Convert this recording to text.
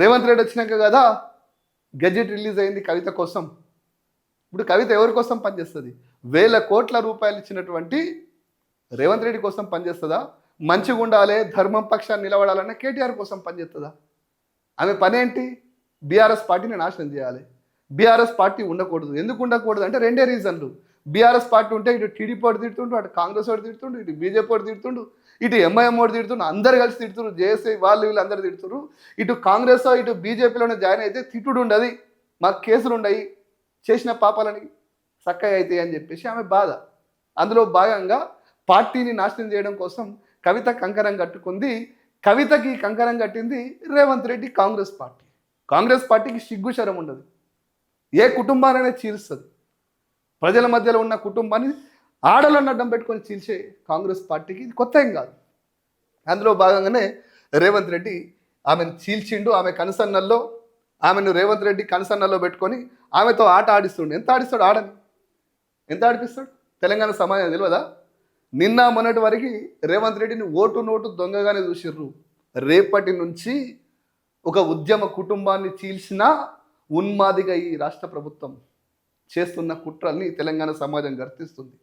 రేవంత్ రెడ్డి వచ్చినాక కదా gazette release అయింది కవిత కోసం. ఇప్పుడు కవిత ఎవరి కోసం పనిచేస్తుంది? వేల కోట్ల రూపాయలు ఇచ్చినటువంటి రేవంత్ రెడ్డి కోసం పనిచేస్తుందా? మంచిగా ఉండాలి ధర్మం పక్షాన్ని నిలబడాలన్న కేటీఆర్ కోసం పనిచేస్తుందా? ఆమె పనేంటి బీఆర్ఎస్ పార్టీని నాశనం చేయాలి. బీఆర్ఎస్ పార్టీ ఉండకూడదు. ఎందుకు ఉండకూడదు అంటే రెండే రీజన్లు. బీఆర్ఎస్ పార్టీ ఉంటే ఇటు టీడీపీ వాడు తిడుతుండు అటు కాంగ్రెస్ వాడు తిడుతుండు ఇటు బీజేపీ వాడు తిడుతుండు ఇటు ఎంఐఎం వాడు తిడుతుండు అందరు కలిసి తిడుతున్నారు జేఏసీ వాళ్ళు వీళ్ళు అందరు తిడుతున్నారు ఇటు కాంగ్రెస్ ఇటు బీజేపీలోనే జాయిన్ అయితే తిట్టుడు ఉండదు మాకు కేసులు ఉండయి చేసిన పాపాలని చక్కగా అవుతాయి అని చెప్పేసి ఆమె బాధ. అందులో భాగంగా పార్టీని నాశనం చేయడం కోసం కవిత కంకరం కట్టుకుంది. కవితకి కంకరం కట్టింది రేవంత్ రెడ్డి కాంగ్రెస్ పార్టీ. కాంగ్రెస్ పార్టీకి సిగ్గుశరం ఉండదు. ఏ కుటుంబానైనా చీరుస్తుంది. ప్రజల మధ్యలో ఉన్న కుటుంబాన్ని ఆడలను అడ్డం పెట్టుకొని చీల్చే కాంగ్రెస్ పార్టీకి ఇది కొత్త ఏం కాదు. అందులో భాగంగానే రేవంత్ రెడ్డి ఆమెను చీల్చిండు ఆమె కనుసన్నల్లో ఆమెను రేవంత్ రెడ్డి కనుసన్నల్లో పెట్టుకొని ఆమెతో ఆట ఆడిస్తుండు. ఎంత ఆడిస్తాడు ఆడని? ఎంత ఆడిపిస్తాడు? తెలంగాణ సమాజం తెలియదా? నిన్న మొన్నటి వరకు రేవంత్ రెడ్డిని ఓటు నోటు దొంగగానే చూసిర్రు. రేపటి నుంచి ఒక ఉద్యమ కుటుంబాన్ని చీల్చిన ఉన్మాదిగా ఈ రాష్ట్ర ప్రభుత్వం చేస్తున్న కుట్రల్ని తెలంగాణ సమాజం గర్తిస్తుంది.